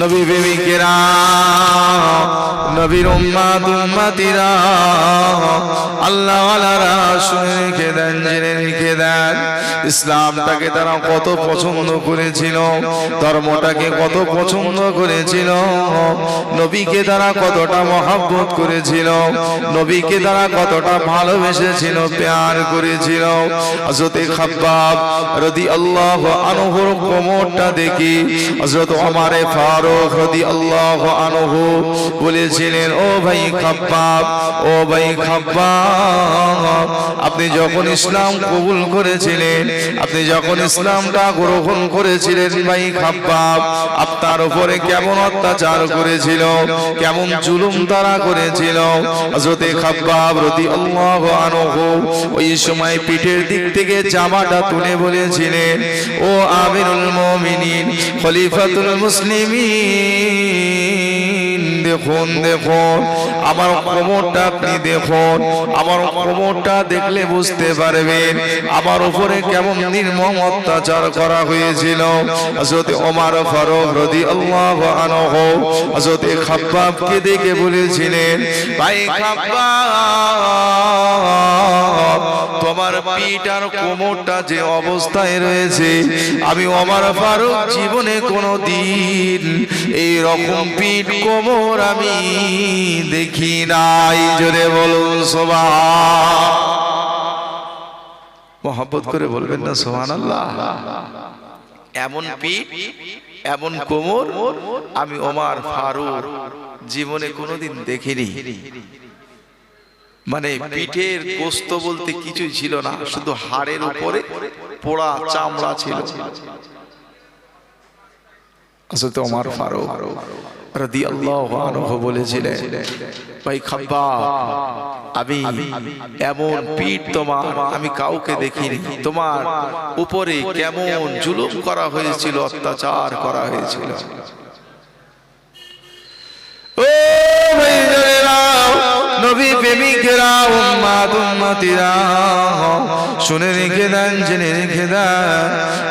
নবী প্রেমিকেরা নবীর উম্মাত উম্মাতিরা আল্লাহ শুনে দেন, জেনে রেখে দেন, ইসলামটাকে তারা কত পছন্দ করেছিল, ধর্মটাকে কত পছন্দ করেছিল, নবীকে তারা কতটা মহাব্বত করেছিল, নবীকে তারা কতটা ভালোবেসেছিল, প্যার করেছিল। হযরতে খাব্বাব রদি আল্লাহ আনহুর কোমরটা দেখি, হযরত ওমরে ফারুক রদি আল্লাহ আনহু বলেছিলেন, ও ভাই খাব্বাব, ও ভাই খাব্বাব, আপনি যখন ইসলাম কবুল করেছিলেন, আপনি যখন ইসলামটা গ্রহণ করেছিলেন ভাই খাব্বাব, আপনার উপরে কেমন অত্যাচার করেছিল, কেমন জুলুম তারা করেছিল? হযরতে খাব্বাব রদি আল্লাহ আনহু ওই সময় পিঠের দিক থেকে জামাটা তুলে বলেছিলেন, ও আমিরুল মুমিনিন, খলিফাতুল মুসলিমিন দেখুন দেখুন আমার কোমরটা আপনি দেখুন। আমার কোমরটা দেখলে বুঝতে পারবেন। আমার উপরে কেমন নির্মম অত্যাচার করা হয়েছিল। হযরত ওমর ফারুক রাদিয়াল্লাহু আনহু হযরত খাব্বাবকে দেখে বলেছিলেন, ভাই খাব্বাব, তোমার পিঠ আর কোমরটা যে অবস্থায় রয়েছে, আমি ওমর ফারুক জীবনে কোনো দিন এই রকম পিঠ কোমর আমি দেখি নাই জোরে বলুন সোভা মোহাম্মত করে বলবেন না সোহান আল্লাহ এমন পিঠ এমন কোমর আমি ওমার ফারুক জীবনে কোনোদিন দেখিনি। মানে পিঠের কোস্ত বলতে কিছুই ছিল না, শুধু হাড়ের উপরে পোড়া চামড়া ছিল। আসলে তো আমার ফারুক। বলেছিলেন, ভাই আমি এমন পিঠ তোমার, আমি কাউকে দেখিনি। তোমার উপরে কেমন জুলুম করা হয়েছিল, অত্যাচার করা হয়েছিল। নবী প্রেমিকেরা, উম্মাদ, উম্মাতিরা, শুনে রেখে দেন, জেনে রেখে দেন।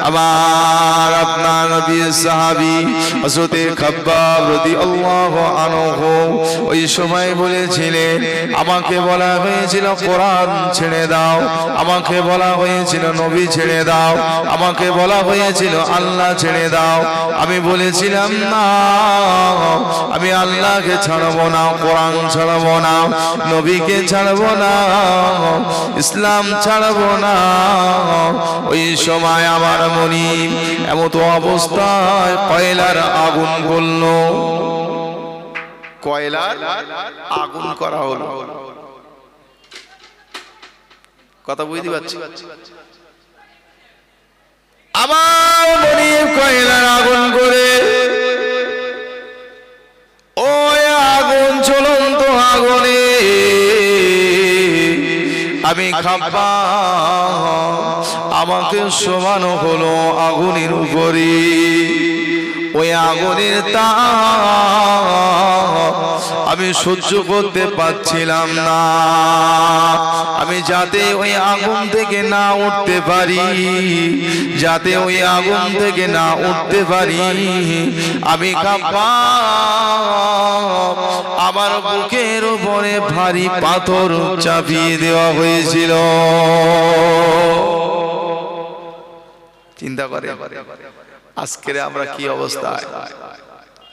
আবার আপনার নবী সাহাবী হযরতে খাব্বাব রাদিয়াল্লাহু আনহু ওই সময় বলেছিলেন, আমাকে বলা হয়েছিল কোরআন ছেড়ে দাও, আমাকে বলা হয়েছিল নবী ছেড়ে দাও, আমাকে বলা হয়েছিল আল্লাহ ছেড়ে দাও। আমি বলেছিলাম, না, আমি আল্লাহকে ছাড়বো না, কোরআন ছাড়বো না। নবীকে ছাড়বো না ইসলাম ছাড়বো না। ওই সময় আমার মনি এমত অবস্থায় কয়লার আগুন করল কয়লার আগুন করা হলো। কথা বুঝতে পারছি? আমার মনি কয়লার আগুন করে। ওই আগুন চলন্ত আগুনে আমি খাপা আমাকে সমান হলো আগুনের উপরে ওই আগুনের তা আমি সহ্য করতে পারছিলাম না। আমি যাতে ওই আগুন থেকে না উঠতে পারি, যাতে ওই আগুন থেকে না উঠতে পারি, আমি কাঁপা আমার বুকের উপরে ভারী পাথর চাপিয়ে দেওয়া হয়েছিল। চিন্তা করে। আজকের আমরা কি অবস্থায়?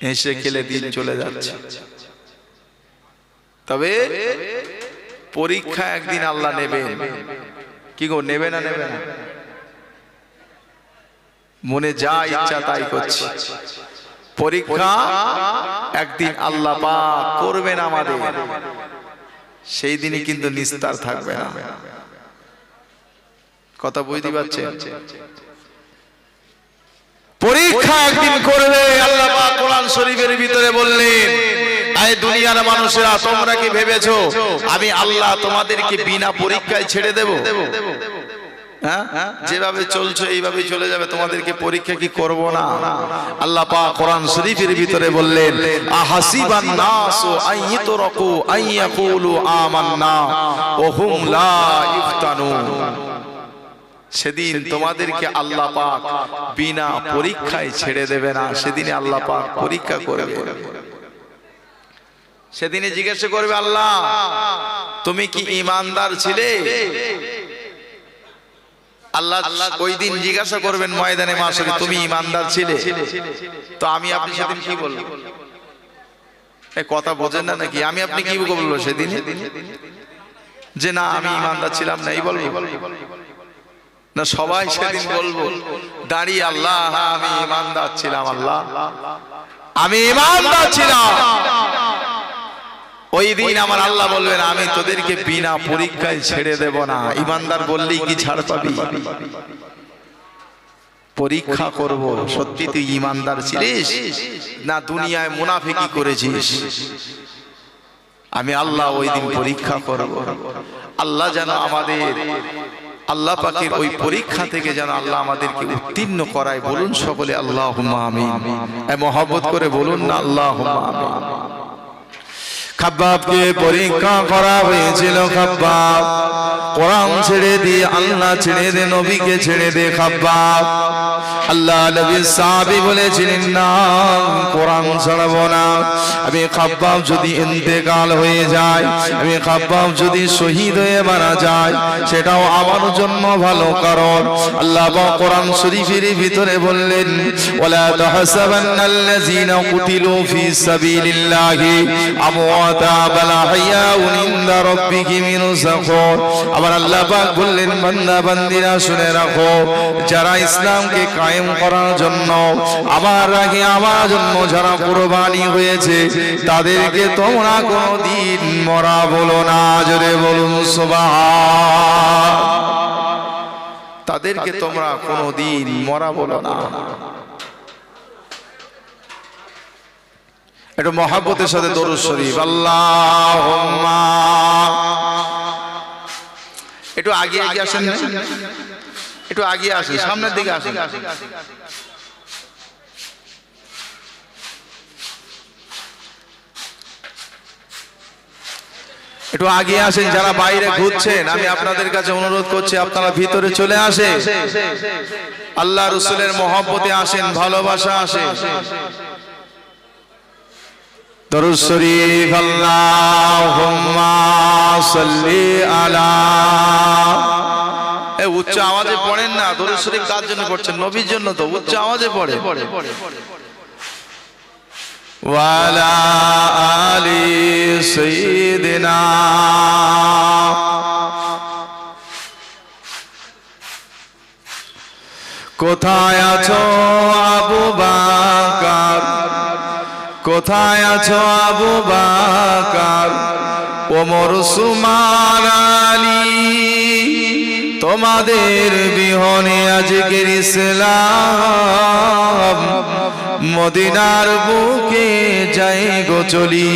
হেসে খেলে দিন চলে যাচ্ছে। তবে পরীক্ষা একদিন আল্লাহ নেবে। কি গো, নেবে না নেবে না? মনে যা ইচ্ছা তাই করছি। পরীক্ষা একদিন আল্লাহ পাক করবেন আমাদের। সেই দিনই কিন্তু নিস্তার থাকবে না। কথা বুঝতে পারছেন? পরীক্ষা একদিন করবে আল্লাহ কোরআন শরীফের ভিতরে বললেন দুনিয়ার মানুষেরা তোমরা কি ভেবেছো? আমি আল্লাহ তোমাদেরকে বিনা পরীক্ষায় ছেড়ে দেব? হ্যাঁ? যেভাবে চলছো এইভাবে চলে যাবে তোমাদেরকে পরীক্ষা কি করব না? আল্লাহ পাক কোরআন শরীফের ভিতরে বললেন আহাসিবান নাসু আইয়ুতরাকু আইয়াকুলু আমান্না ওয়া হুম লা ইফতানুন। সেদিন তোমাদেরকে আল্লাহ পাক বিনা পরীক্ষায় ছেড়ে দেবে না সেদিনে আল্লাহ পাক পরীক্ষা করবে সেদিনে জিজ্ঞাসা করবে আল্লাহ তুমি কি ইমানদার ছিলে? আল্লাহ ওই দিন জিজ্ঞাসা করবেন ময়দানে মাসে তুমি ইমানদার ছিলে? তো আমি আপনি সেদিন কি বলব এই কথা বোঝেন না নাকি? আমি আপনি কি বলব সেদিন? যে না আমি ইমানদার ছিলাম না এই বলব। না সবাই সেদিন বলব দাঁড়িয়ে আল্লাহ হ্যাঁ, আমি ইমানদার ছিলাম আল্লাহ। আমি ইমানদার ছিলাম ওই দিন আমার আল্লাহ বলবেন আমি তোদেরকে বিনা পরীক্ষায় ছেড়ে দেব না। ইমানদার বললেই কি ছাড় পাবি? পরীক্ষা করব। সত্যি তুই ইমানদার ছিলিস? না দুনিয়ায় মুনাফিকি করেছিস। আমি আল্লাহ ওই দিন পরীক্ষা করব। আল্লাহ যেন আমাদের আল্লাহ পাকের ওই পরীক্ষা থেকে যেন আল্লাহ আমাদেরকে উত্তীর্ণ করায় বলুন সকলে আল্লাহ মহাবত মহব্বত করে বলুন না আল্লাহ খাব্বাবকে পরীক্ষা করা হয়েছিল খাব্বাব। কোরআন ছেড়ে দিয়ে আল্লাহ ছেড়ে দে নবীকে ছেড়ে দে খাব্বাব। আল্লাহ নবী সাহাবী বলেছিলেন না কোরআন ছাড়বো না। আমি খাব্বাব যদি ইন্তেকাল হয়ে যায় আমি খাব্বাব যদি শহীদ হয়ে মারা যায় সেটাও আমার জন্য ভালো কারণ। আল্লাহ পাক কোরআন শরীফের ভিতরে বললেন ওয়ালা তাহসাবান্নাল্লাযীনা কুতিলু ফি সাবিলিল্লাহি আমওয়াতা বাল আহইয়াউন ইনদা রাব্বিহিম ইরযাকুন আবার আল্লাহ পাক বললেন বান্দা বান্দিরা শুনে রাখো যারা ইসলামকে কায়েম করার জন্য। আমার আগে আমার জন্য যারা কুরবানি হয়েছে, তাদেরকে তোমরা কোনদিন মরা বলো না, জোরে বলুন, সুবহান। তাদেরকে তোমরা কোনদিন মরা বলো না। একটু মহাব্বতের সাথে দরুদ শরীফ আল্লাহ একটু আগে আগে আসেন? একটু আগে আসেন সামনের দিকে আসেন। একটু আগে আসেন যারা বাইরে ঘুরছেন আমি আপনাদের কাছে অনুরোধ করছি আপনারা ভিতরে চলে আসে আল্লাহ রসুলের মহব্বতে আসেন ভালোবাসা আসে দরুদ শরীফ আল্লাহুম্মা সাল্লি আলা উচ্চ আওয়াজে পড়েন না দরুদ শরীফ কার জন্য পড়ছেন? নবীর জন্য তো উচ্চ আওয়াজে পড়ে। ওয়ালা আলি সাইয়্যিদিনা কোথায় আছো আবু বাকার? কোথায় আছো আবু বাকার? ওমর আলী তোমাদের বিহনে আজকের ইসলাম। মদিনার বুকে যাই গো চলি।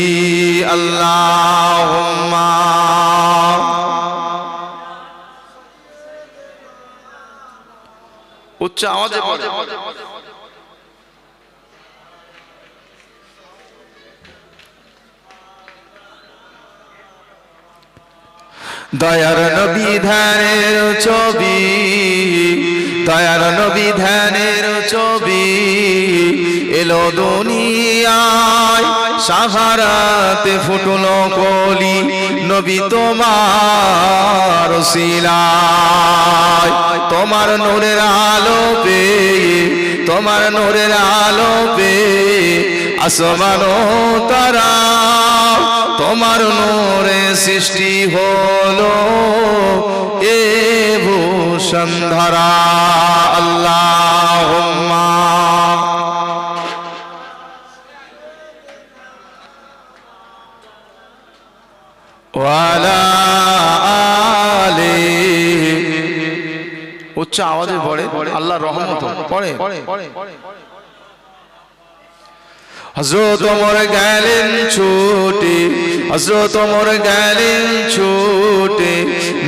আল্লাহ উচ্চ আওয়াজে দয়ার নবী ধ্যানের ছবি দয়ার নবী ধ্যানের ছবি। এলো দুনিয়ায় সাহারাতে ফুটলো কলি নবী তোমার শিলায়। তোমার নূরের আলো পেয়ে তোমার নূরের আলো পেয়ে আসমানো তারা তোমার নোরে সৃষ্টি হলো। এ ভূষণ ধরা আল্লাহ উচ্চ আওয়াজে পড়ে আল্লাহ রহমত পড়ে। হজরত ওমর গেলেন ছুটে হজরত ওমর গেলেন ছুটে,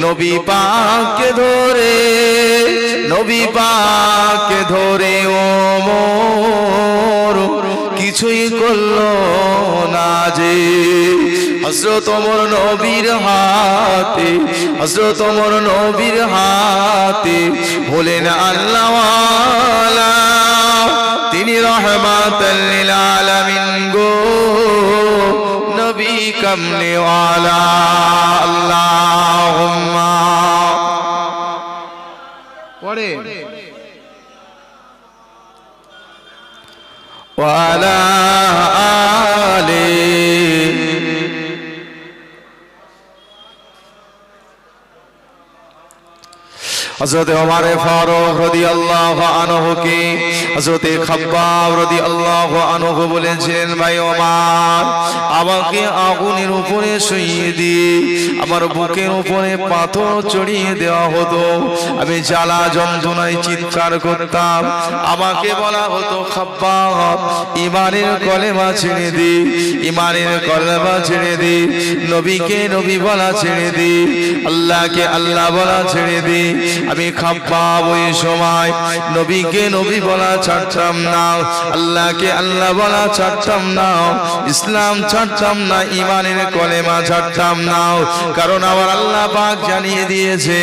নবী পাককে ধরে, নবী পাককে ধরে ওমর কি কিছুই করল না যে। হজরত ওমর নবীর হাতে হজরত ওমর নবীর হাতে হলেন আল্লাহ তিনি রহমাতাল লিল আলামিন গো নবী কামনে ওয়ালা আল্লাহুম্মা পড়ে ওয়ালা হজরত ওমর ফারুক রাদিয়াল্লাহু আনহু কে হজরত খাব্বাব রাদিয়াল্লাহু আনহু বলেছিলেন, ভাই ওমর, আমাকে আগুনের উপরে শুইয়ে দিয়ে আমার বুকের উপরে পাথর চড়িয়ে দেওয়া হতো। আমি জ্বালা যন্ত্রণায় চিৎকার করতাম। আমাকে বলা হতো, খাব্বাব ইমানের কলেমা ছেড়ে দি ইমানের কলেমা ছেড়ে দি, নবীকে নবী বলা ছেড়ে দি, আল্লাহকে আল্লাহ বলা ছেড়ে দি আমি খাব্বাব ওই সময় নবীকে নবী বলা ছাড়তাম না, আল্লাহকে আল্লাহ বলা ছাড়তাম না, ইসলাম ছাড়তাম না ইমানের কলেমা ছাড়তাম না, কারণ আমার আল্লাহ পাক জানিয়ে দিয়েছে,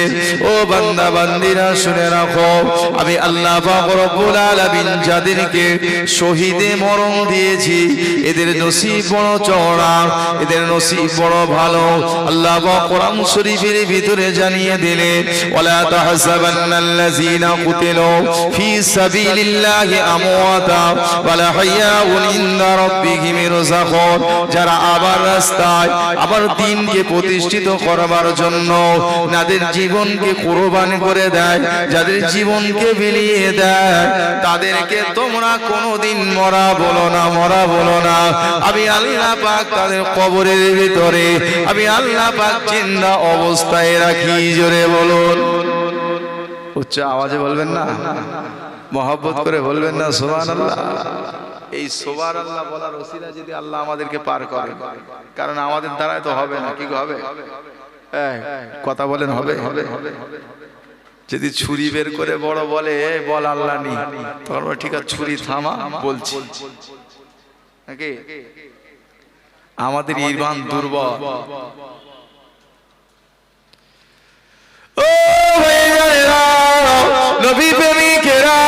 ও বান্দা, বান্দিরা, শুনে রাখো, আমি আল্লাহ পাক রব্বুল আলামিন যাদেরকে শহীদে মরণ দিয়েছি, এদের নসিব বড় চওড়া, এদের নসিব বড় ভালো, আল্লাহ পাক কোরআন শরীফের ভিতরে জানিয়ে দিলেন ওয়ালা তাহসাবান্নাল্লাযীনা কুতিলু ফি সাবিলিল্লাহি আমওয়াতা ওয়ালা হাইয়াউন ইনদা রাব্বিহিম ইরযাকুন যারা আবার রাস্তায় আবার দিনকে প্রতিষ্ঠিত করবার জন্য যাদের জীবনকে কোরবান করে দেয়, যাদের জীবনকে বিলিয়ে দেয়, তাদেরকে তোমরা কোনোদিন মরা বলো না, মরা বলো না। আমি আল্লাহ পাক তাদের কবরের ভিতরে, আমি আল্লাহ পাক চিন্তা অবস্থায় রাখি, জোরে বলুন। উচ্চ আওয়াজে বলবেন না মহব্বত করে বলবেন না সোহান আল্লাহ এই সোবার আল্লাহ বলার ওসিলা যদি আল্লাহ আমাদেরকে পার করে কারণ আমাদের দ্বারাই তো হবে না কি হবে? কথা বলেন হবে হবে যদি ছুরি বের করে বড় বলে "এ, বল আল্লাহ নি। তখন ঠিক আছে ছুরি থামা বলছি। আমাদের ইমান দুর্বল। নবী প্রেমিকেরা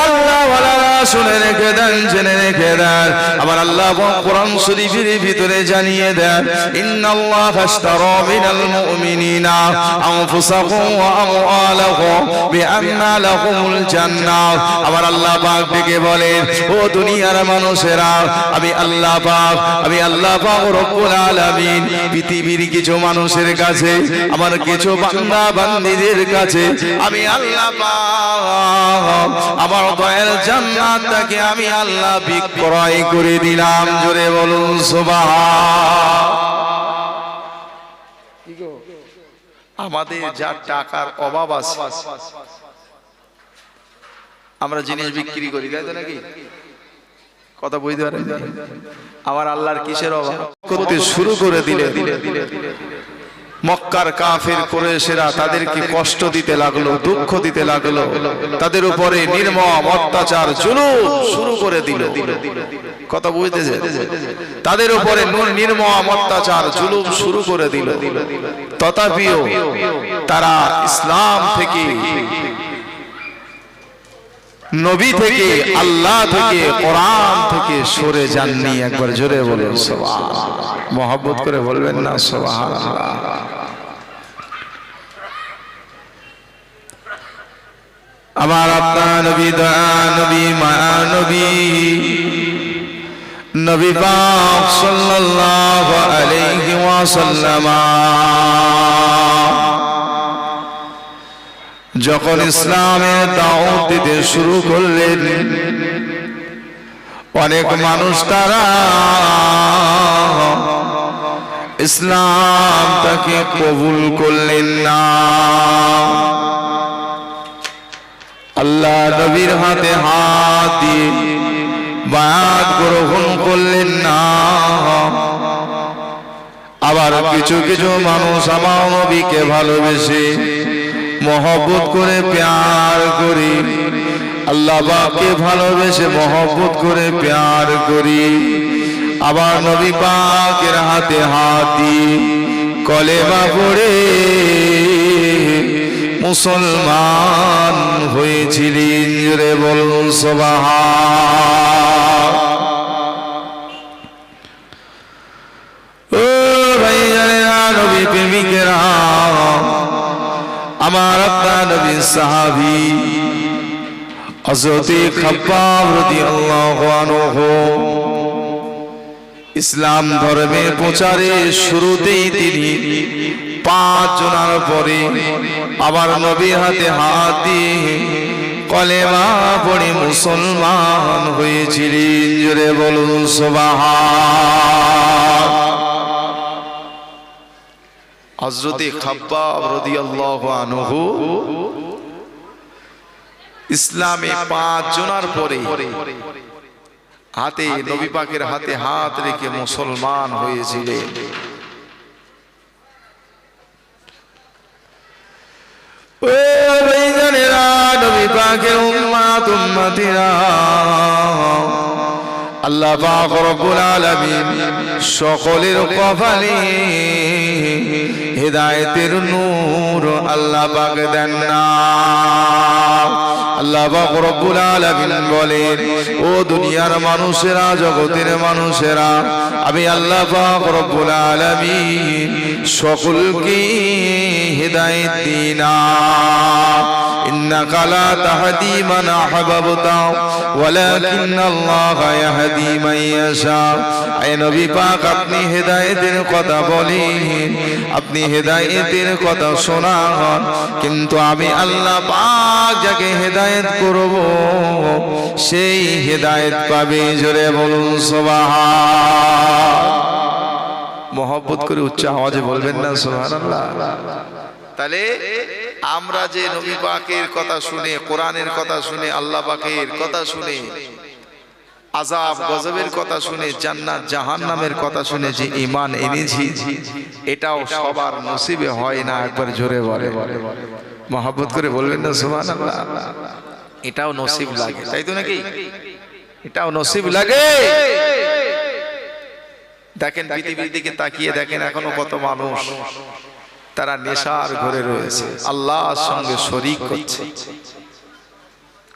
শুনে রেখে দেন, জেনে রেখে দেন। আমার আল্লাহ কোরআন শরীফের ভিতরে জানিয়ে দেন, ইন্নাল্লাহ মিনাল মুমিনিনা ওয়া বিআন্না আমার আল্লাহ পাক ডেকে বলেন, ও দুনিয়ার মানুষেরা, আমি আল্লাহ পাক, আমি আল্লাহ পাক রব্বুল আলামিন, পৃথিবীর কিছু মানুষের কাছে, আমার কিছু বান্দা বান্দীদের কাছে, আমি আল্লাহ পাক, আমার দয়াল জান্নাতটাকে আমি আল্লাহ বিক্রয় করে দিলাম। জোরে বলুন, সুবহান। আমাদের যা টাকার অভাব আছে, আমরা জিনিস বিক্রি করি, তাই তো নাকি? কথা বুঝতে পারেন আমার আল্লাহর কিসের অভাব? করতে শুরু করে দিলে মক্কার কাফের কোরেশেরা তাদেরকে কষ্ট দিতে লাগল, দুঃখ দিতে লাগল। তাদের উপরে নির্মম অত্যাচার, জুলুম শুরু করে দিল। কথা বুঝতেছে? তাদের উপরে নির্মম অত্যাচার, জুলুম শুরু করে দিল। তথাপিও তারা ইসলাম থেকে নবী থেকে আল্লাহ থেকে কোরআন থেকে সরে যাননি একবার জোরে বলুন মহব্বত করে বলবেন না সোহান আমার আপনার নবী দয়া নবী মায়া নবী নবী পাক সাল্লাল্লাহু আলাইহি ওয়াসাল্লাম। যখন ইসলামের দাওয়াত দিতে শুরু করলেন, অনেক মানুষ তারা ইসলাম তাকে কবুল করলেন না। আল্লাহ নবীর হাতে হাত দিয়ে বায়াত গ্রহণ করলেন না। আবার কিছু কিছু মানুষ আমার নবীকে ভালোবেসে মহব্বত করে প্যার করি। আল্লাহ বাপকে ভালোবেসে মহব্বত করে প্যার করি। আবার নবী পাকের হাতে হাত দিয়ে কলেমা পড়ে মুসলমান হয়েছিলেন জোরে বলুন সবাহা ও ভাই নবী প্রেমিকেরা আমার আপনার নবী, সাহাবি হযরতে খাব্বাব রাদিয়াল্লাহু আনহু ইসলাম ধর্মের প্রচারে শুরুতেই তিনি পাঁচ জনার পরে আবার নবীর হাতে হাত দিয়ে কলেমা পড়ে মুসলমান হয়েছিলেন। জোরে বলুন, সুবহান। হজরতে খাব্বাব রাদিয়াল্লাহু আনহু ইসলামে পাঁচ জনার পরে হাতে নবী পাকের হাতে হাত রেখে মুসলমান হয়েছিলেন। উম্মতিরা আল্লাহ পাক রব্বুল আলামিন সকলের কপালে হেদায়েতের নূর, আল্লাহ পাক দেন না। আল্লাহ পাক রব্বুল আলামিন বলেন, ও দুনিয়ার মানুষেরা, জগতের মানুষেরা, আমি আল্লাহ পাক রব্বুল আলামিন সকলকে হেদায়েত দিনা إنك لا تهدي من أحببت ولكن الله يهدي من يشاء اے নবী পাক আপনি হেদায়েতের কথা বলেন আপনি হেদায়েতের কথা শোনান কিন্তু আমি আল্লাহ পাক যাকে হেদায়েত করব সেই হেদায়েত পাবে জোরে বলুন সুবহান মহব্বত করে উচ্চ আওয়াজে বলবেন না সুবহানাল্লাহ তাহলে আমরা যে নবী পাকের কথা শুনে, কোরআনের কথা শুনে, আল্লাহ পাকের কথা শুনে আজাব গজবের কথা শুনে, জান্নাত, জাহান্নামের কথা শুনে যে ইমান এনেছি, এটাও সবার নসিবে হয় না, একবার জোরে বলে। মহাব্বত করে বলবেন না, সুবহানাল্লাহ। এটাও নসিব লাগে, তাই তো নাকি? এটাও নসিব লাগে। দেখেন, পৃথিবীর দিকে তাকিয়ে দেখেন, এখনও কত মানুষ। তারা নেশার ঘরে রয়েছে। আল্লাহর সঙ্গে শরিক করছে।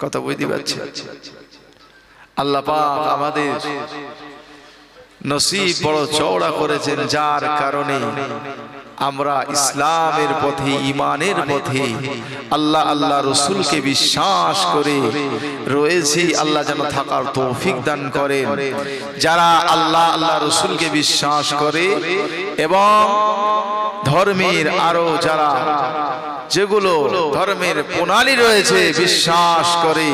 কথা বুঝতে পারছি আল্লাহ পাক আমাদের নসিব বড় চওড়া করেছেন যার কারণে। আমরা ইসলামের পথে ইমানের পথে, আল্লাহ আল্লাহ রসুলকে বিশ্বাস করে রয়েছি, আল্লাহ যেন থাকার তৌফিক দান করেন। যারা আল্লাহ আল্লাহ রসুলকে বিশ্বাস করে এবং ধর্মের আরও যারা, যেগুলো ধর্মের প্রণালী রয়েছে, বিশ্বাস করে।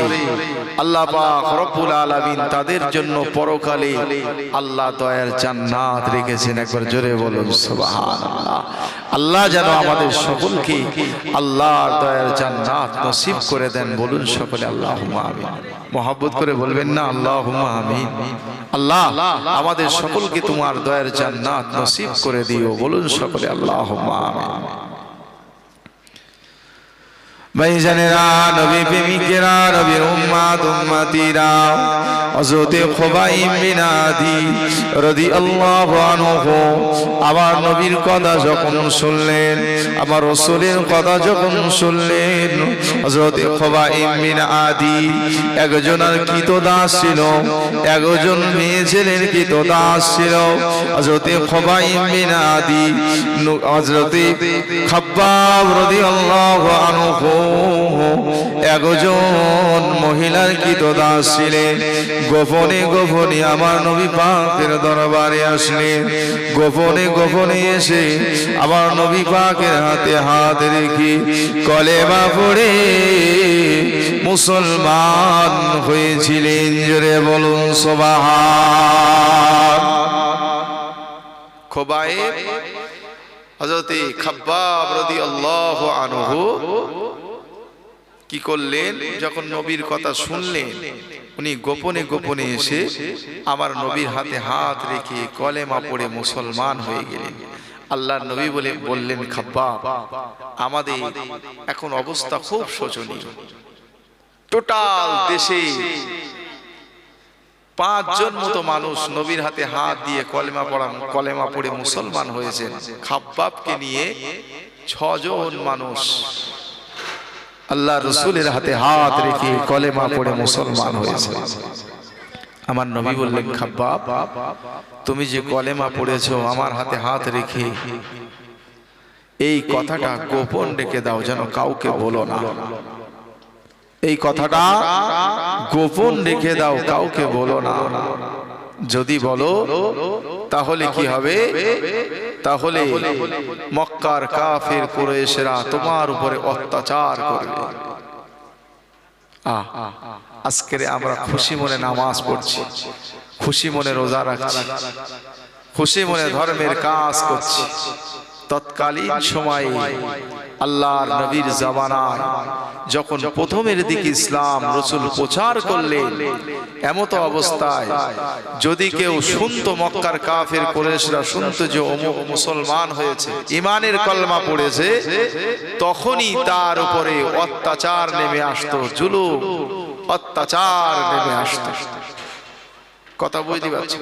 আল্লাহ পাক রব্বুল আলামিন তাদের জন্য পরকালে আল্লাহ দয়ার জান্নাত রেখেছেন। একবার জোরে বলুন সুবহানাল্লাহ। আল্লাহ যেন আমাদের সকলকে আল্লাহর দয়ার জান্নাত নসিব করে দেন বলুন সকলে আল্লাহুম্মা আমিন। মহব্বত করে বলবেন না আল্লাহুম্মা আমিন। আল্লাহ আমাদের সকলকে তোমার দয়ার জান্নাত নসিব করে দিও। বলুন সকলে আল্লাহুম্মা আমিন। ভাইজানেরা নবী নবীর আমার নবীর কথা যখন শুনলেন আমার রাসূলের কথা যখন শুনলেন, হযরতে খুবাইব বিন আদি একজন একজনের কৃতদাস ছিল, একজন মেয়ে ছেলের কৃতদাস ছিল। হযরতে খুবাইব বিন আদি, হযরতে খাব্বাব রাদিয়াল্লাহু আনহু একজন মহিলার কৃতদাস ছিলেন গোপনে গোপনে আমার নবী পাকের দরবারে আসলেন। গোপনে গোপনে এসে আমার নবী পাকের হাতে হাত রেখে কলেমা পড়ে মুসলমান হয়েছিলেন। জোরে বলুন, সোবাহান। খোবায়ে হজরতে খাব্বাব রাদিয়াল্লাহু আনহু কি করলেন? যখন নবীর কথা শুনলেন, উনি গোপনে গোপনে এসে আমার নবীর হাতে হাত রেখে কলেমা পড়ে মুসলমান হয়ে গেলেন। আল্লাহর নবী বলে, বললেন খাব্বা আমাদের এখন অবস্থা খুব শোচনীয়। টোটাল দেশে পাঁচজন মতো মানুষ নবীর হাতে হাত দিয়ে কলেমা পড়া, কলেমা পড়ে মুসলমান হয়েছেন। খাব্বাবকে নিয়ে ছজন মানুষ আল্লাহ রসুলের হাতে হাত রেখে কলেমা পড়ে মুসলমান হয়েছে। আমার নবী বললেন, খাব্বাব, তুমি যে কলেমা পড়েছো, আমার হাতে হাত রেখে এই কথাটা গোপন রেখে দাও, যেন কাউকে বলো না। এই কথাটা গোপন রেখে দাও, কাউকে বলো না। যদি বলো তাহলে কি হবে? তাহলে মক্কার কাফের কুরাইশরা তোমার উপরে অত্যাচার করবে। আজকের আমরা খুশি মনে নামাজ পড়ছি। খুশি মনে রোজা রাখছি। খুশি মনে ধর্মের কাজ করছি। তৎকালীন সময়ে আল্লাহর নবীর জামানায় যখন প্রথমের দিকে ইসলাম রসুল প্রচার করলেন, এমতো অবস্থায় যদি কেউ শুনতো মক্কার কাফের কোরেশরা শুনতো যে অমুক মুসলমান হয়েছে ইমানের কলমা পড়েছে, তখনই তার উপরে অত্যাচার নেমে আসতো, জুলুম, অত্যাচার নেমে আসতো। কথা বুঝতে পারছি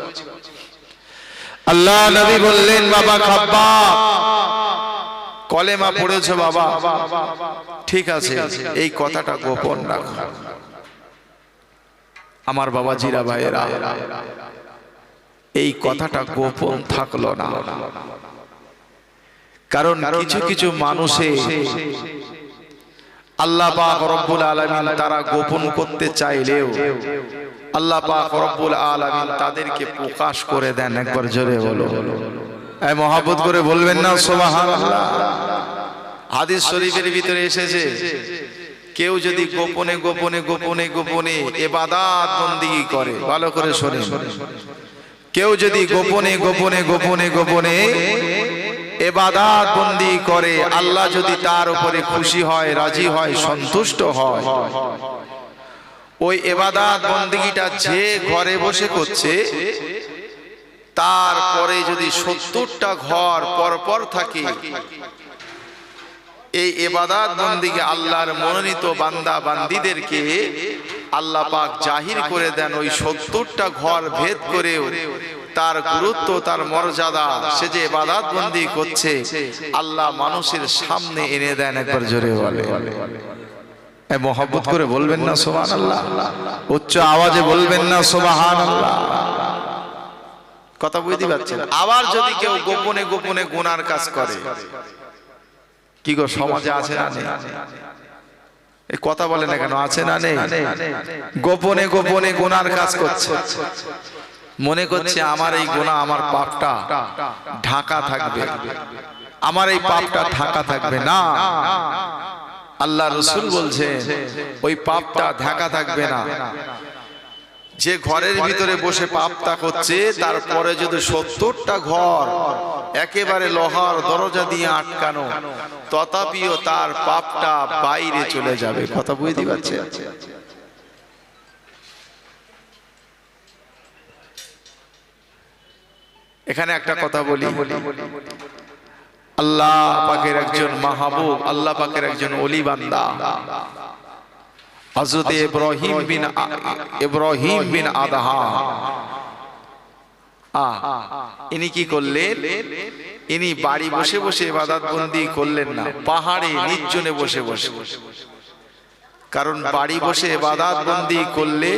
আল্লাহ নবী বললেন, বাবা খাব্বা কলেমা পড়েছো, বাবা? ঠিক আছে, এই কথাটা গোপন রাখো। আমার বাবা জিরা ভাইয়েরা, এই কথাটা গোপন থাকল না। কারণ কিছু কিছু মানুষে আল্লাহ পাক রব্বুল আলামিন তারা গোপন করতে চাইলেও আল্লাহ পাক রব্বুল আলামিন তাদেরকে প্রকাশ করে দেন একবার জোরে বলো এই মহাব্বত করে বলবেন না সুবহানাল্লাহ হাদিস শরীফের ভিতরে এসেছে কেউ যদি গোপনে গোপনে গোপনে গোপনে এবাদাত বন্দিগি করে ভালো করে শোনে কেউ যদি গোপনে গোপনে গোপনে গোপনে এবাদাত বন্দি করে আল্লাহ যদি তার উপরে খুশি হয় রাজি হয় সন্তুষ্ট হয় ওই এবাদাত বন্দিগিটা যে ঘরে বসে করছে, তারপরে যদি সত্তরটা ঘর পরপর থাকে, এই এবাদাত বন্দিকে আল্লাহর মনোনীত বান্দা বান্দিদেরকে আল্লাহ পাক জাহির করে দেন ওই সত্তরটা ঘর ভেদ করেও, তার গুরুত্ব, তার মর্যাদা, সে যে এবাদাত বন্দি করছে, আল্লাহ মানুষের সামনে এনে দেন একবার জোরে বলে। মহব্বত করে বলবেন না সোহান আল্লাহ উচ্চ আওয়াজে বলবেন না সোবাহান আল্লাহ কথা বুঝতে পারছেন? আবার যদি কেউ গোপনে গোপনে গুনার কাজ করে। কি গো সমাজে আছে না নেই? এই কথা বলে না কেন? আছে না নেই? গোপনে গোপনে গুনার কাজ করছে। মনে করছে আমার এই গোনা আমার পাপটা ঢাকা থাকবে। আমার এই পাপটা ঢাকা থাকবে। না। আল্লাহ রসুল বলছে ওই পাপটা ঢাকা থাকবে না। যে ঘরের ভিতরে বসে পাপটা করছে তারপরে যদি সত্তরটা ঘর একেবারে লোহার দরজা দিয়ে আটকানো তথাপিও তার পাপটা বাইরে চলে যাবে। কথা বুঝতে পারছে এখানে একটা কথা বলি। আল্লাহ পাকের একজন মাহবুব, আল্লাহ পাকের একজন অলি বান্দা। হজরত ইব্রাহিম বিন ইব্রাহিম বিন আদহা। ইনি কি করলেন? ইনি বাড়ি বসে বসে ইবাদত বন্দি করলেন না, পাহাড়ে নির্জনে বসে বসে। কারণ বাড়ি বসে এবাদাত বন্দি করলে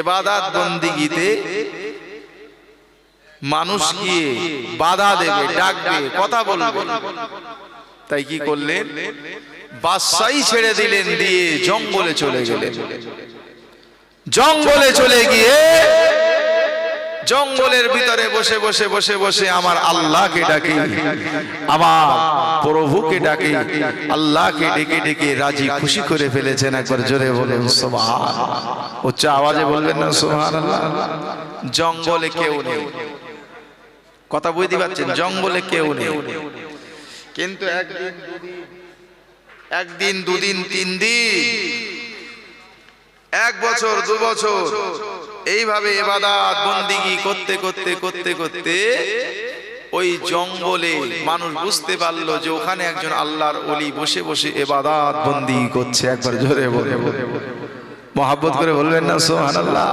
এবাদাত বন্দিগিতে মানুষ গিয়ে বাধা দেবে ডাকবে কথা বলবে। তাই কি করলেন? বাদশাই ছেড়ে দিলেন দিয়ে জঙ্গলে চলে গেলেন। জঙ্গলে চলে গিয়ে জঙ্গলের ভিতরে বসে বসে বসে বসে আমার আল্লাহকে ডাকে আমার প্রভুকে ডাকে আল্লাহকে ডেকে ডেকে রাজি খুশি করে ফেলেছেন একবার জোরে বলেন সুবহান উচ্চ আওয়াজে বলবেন না সুবহানাল্লাহ। জঙ্গলে কেউ নেই। কথা বুঝতে পারছেন জঙ্গলে কেউ নেই। কিন্তু একদিন দুদিন একদিন দুদিন তিন দিন এক বছর দু বছর এইভাবে এবাদাত বন্দিগি করতে করতে করতে করতে ওই জঙ্গলে মানুষ বুঝতে পারল যে ওখানে একজন আল্লাহর অলি বসে বসে এবাদাত বন্দি করছে একবার জোরে বলে মহাব্বত করে বলবেন না সোহান আল্লাহ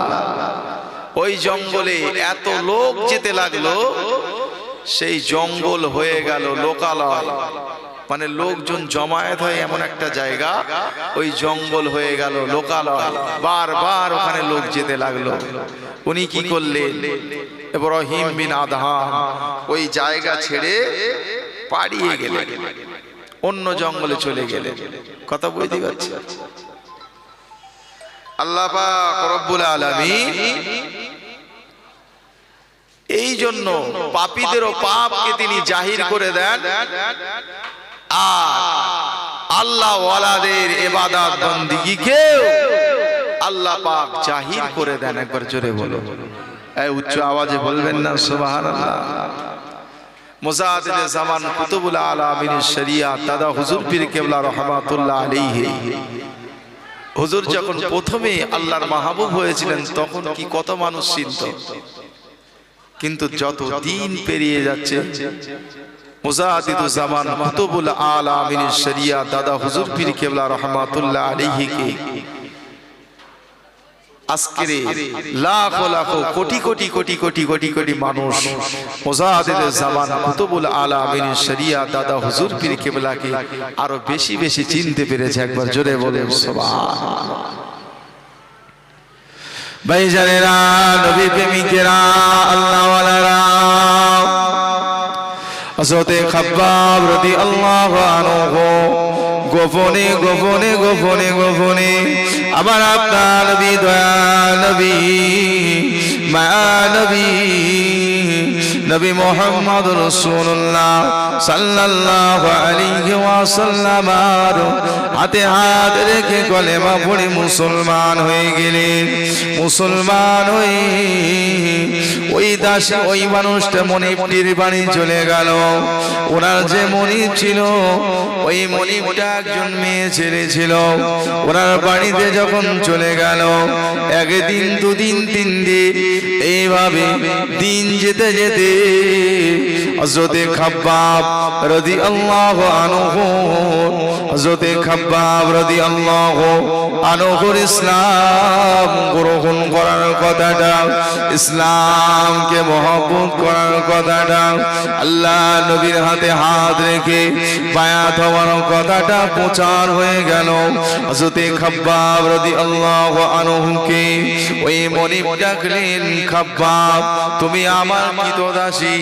ওই জঙ্গলে এত লোক যেতে লাগল সেই জঙ্গল হয়ে গেল লোকালয়। মানে লোকজন জমায়েত হয় এমন একটা জায়গা, ওই জঙ্গল হয়ে গেল লোকালয়। বারবার ওখানে লোক যেতে লাগল। উনি কি করলেন? ইব্রাহিম বিন আদহাম ওই জায়গা ছেড়ে পাড়িয়ে গেলেন। অন্য জঙ্গলে চলে গেলেন। কথা বুঝতে পারছি আল্লাহ রব্বুল আলামিন এই জন্য পাপীদেরও পাপকে তিনি জাহির করে দেন। আর আল্লাহ ওয়ালাদের এবাদাত বন্দিগিকে আল্লাহ পাক জাহির করে দেন। একবার জোরে বলো। উচ্চ আওয়াজে বলবেন না, সুবহানাল্লাহ। মুজাহিদ জামান কুতুবুল আলামিন শরিয়াত দাদা হুজুর পীর কেবলা রহমাতুল্লাহ আলাইহি। হুজুর যখন প্রথমে আল্লাহর মাহবুব হয়েছিলেন, তখন কি কত মানুষ চিনত? কিন্তু যত দিন পেরিয়ে যাচ্ছে কেবলা শরিয়া দাদা কেবলাকে আরও বেশি বেশি চিনতে পেরেছে। একবার জোরে বলে ভাইজানেরা নবী প্রেমিকেরা আল্লাহ ওয়ালারা হযরতে খাব্বাব রাদিয়াল্লাহু আনহু গোপনে গোপনে গোপনে গোপনে আমার আপনার নবী দয়া নবী, মায়া নবী মোহাম্মদ রসুল্লাহ সাল্লাল্লাহু আলাইহি হাতে হাত রেখে কলেমা পড়ে মুসলমান হয়ে গেলেন মুসলমান হয়ে ওই দাস, ওই মানুষটা মনিপটির বাড়ি চলে গেল। ওনার যে মনিব ছিল, ওই মনিবটা একজন মেয়ে ছেলে ছিল। ওনার বাড়িতে যখন চলে গেল, একদিন, দুদিন, তিন দিন, এইভাবে দিন যেতে যেতে হজরতে খাব্বাব রদি আল্লাহ আনহু হজরতে খাব্বাব রদি আল্লাহ আনহুর ইসলাম গ্রহণ করার কথাটা, ইসলামকে মহব্বত করার কথাটা, আল্লাহ নবীর হাতে হাত রেখে বায়াত হওয়ার কথাটা প্রচার হয়ে গেল। হজরতে খাব্বাব রদি আল্লাহ আনহুকে ওই মনিব ডাকলেন খাব্বাব, তুমি আমার কৃতদাসী,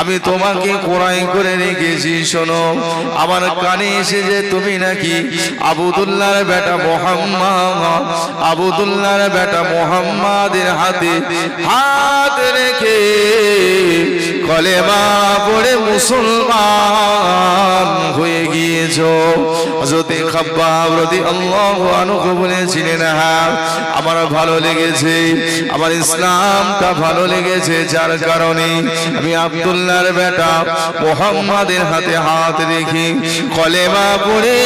আমি তোমাকে কোরআন করে রেখেছি, শোনো। আমার কানে এসে যে তুমি নাকি আবুদুল্লাহর বেটা মোহাম্মদ? আবুদুল্লাহর বেটা মোহাম্মদের হাতে হাত রেখে কলেমা পড়ে মুসলমান হয়ে গিয়েছো। হযরতে খাব্বাব রাদিয়াল্লাহু আনহু বলেছিলেন হ্যাঁ আমার ভালো লেগেছে, আমার ইসলামটা ভালো লেগেছে, যার কারণে আমি আব্দুল্লাহর বেটা মোহাম্মদের হাতে হাত রেখে কলেমা পড়ে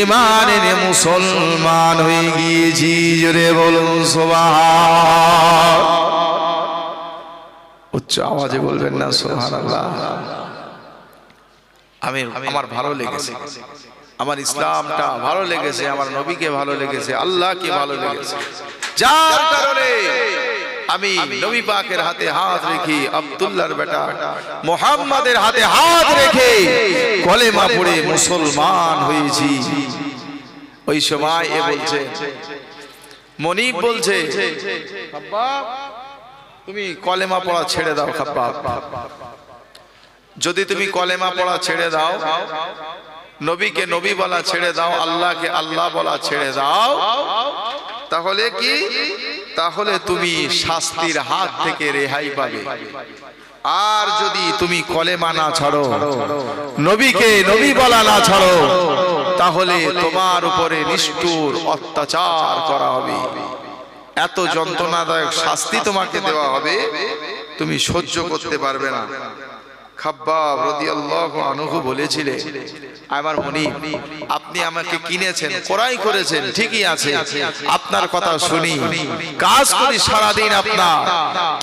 ইমানের মুসলমান হয়ে গিয়েছি। জোরে বলুন, সুবহান। উচ্চ আওয়াজে বলবেন না সুবহানাল্লাহ। আমি আমার ভালো লেগেছে। আমার ইসলামটা ভালো লেগেছে আমার নবীকে ভালো লেগেছে আল্লাহকে ভালো লেগেছে। যার কারণে আমি নবী পাকের হাতে হাত রেখে আব্দুল্লাহর বেটা মোহাম্মদের হাতে হাত রেখে কলেমা পড়ে মুসলমান হয়েছি। ওই সময় এ বলছে মনিব বলছে তুমি কলেমা পড়া ছেড়ে দাও যদি তুমি কলেমা পড়া ছেড়ে দাও, নবীকে নবী বলা ছেড়ে দাও, আল্লাহকে আল্লাহ বলা ছেড়ে দাও, তাহলে কি? তাহলে তুমি শাস্তির হাত থেকে রেহাই পাবে। আর যদি তুমি কলেমা না ছাড়ো, নবীকে নবী বলা না ছাড়ো, তাহলে তোমার উপরে নিষ্ঠুর অত্যাচার করা হবে। এত যন্ত্রণাদায়ক শাস্তি তোমাকে দেওয়া হবে তুমি সহ্য করতে পারবে না।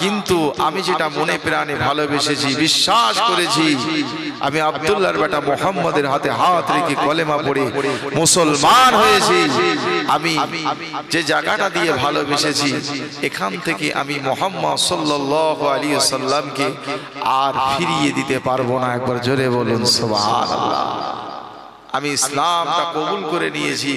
কিন্তু আমি যেটা মনে প্রাণে ভালোবেসেছি, বিশ্বাস করেছি, আমি আব্দুল্লাহর বেটা মোহাম্মদের হাতে হাত রেখে কলেমা পড়ে মুসলমান হয়েছি, আমি যে জায়গাটা দিয়ে ভালোবেসেছি, এখান থেকে আমি মোহাম্মদ সাল্লাল্লাহু আলাইহি সাল্লামকে আর ফিরিয়ে দিতে পারব না একবার জোরে বলুন সুবহানাল্লাহ। আমি ইসলামটা কবুল করে নিয়েছি।